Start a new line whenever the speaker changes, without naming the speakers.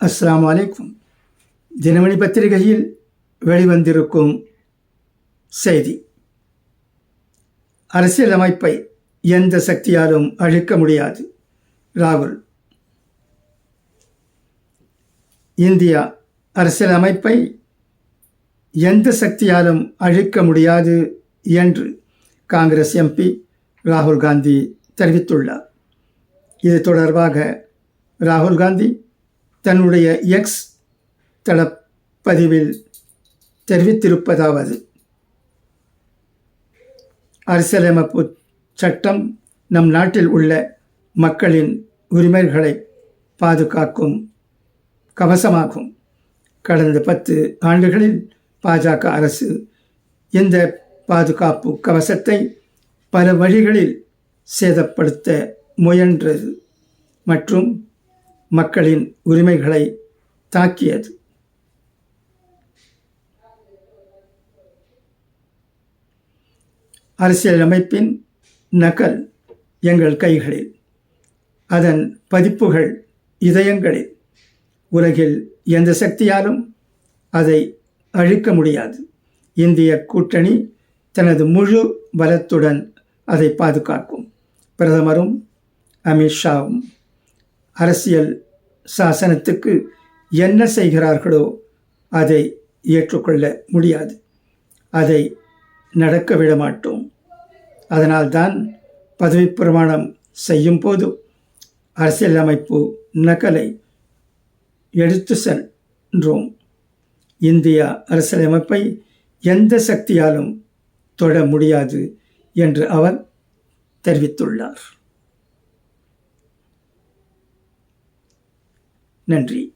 அஸ்லாம் வலைக்கும் தினமணி பத்திரிகையில் வெளிவந்திருக்கும் செய்தி. அரசியலமைப்பை எந்த சக்தியாலும் அழிக்க முடியாது. ராகுல். இந்தியா அரசியலமைப்பை எந்த சக்தியாலும் அழிக்க முடியாது என்று காங்கிரஸ் எம்பி ராகுல் காந்தி தெரிவித்துள்ளார். இது தொடர்பாக ராகுல் காந்தி தன்னுடைய எக்ஸ் தளப்பதிவில் தெரிவித்திருப்பதாவது. அரசியலமைப்பு சட்டம் நம் நாட்டில் உள்ள மக்களின் உரிமைகளை பாதுகாக்கும் கவசமாகும். கடந்த பத்து ஆண்டுகளில் பாஜக அரசு இந்த பாதுகாப்பு கவசத்தை பல வழிகளில் சேதப்படுத்த முயன்றது மற்றும் மக்களின் உரிமைகளை தாக்கியது. அரசியலமைப்பின் நகல் எங்கள் கைகளில். அதன் பதிப்புகள் இதயங்களில். உலகில் எந்த சக்தியாலும் அதை அழிக்க முடியாது. இந்திய கூட்டணி தனது முழு பலத்துடன் அதை பாதுகாக்கும். பிரதமரும் அமித்ஷாவும். அரசியல் சாசனத்துக்கு என்ன செய்கிறார்களோ அதை ஏற்றுக்கொள்ள முடியாது. அதை நடக்க விட மாட்டோம். அதனால்தான் பதவி பிரமாணம் செய்யும் போது அரசியலமைப்பு நகலை எடுத்து சென்றோம். இந்தியா அரசியலமைப்பை எந்த சக்தியாலும் தொட முடியாது என்று அவர் தெரிவித்துள்ளார். நன்றி.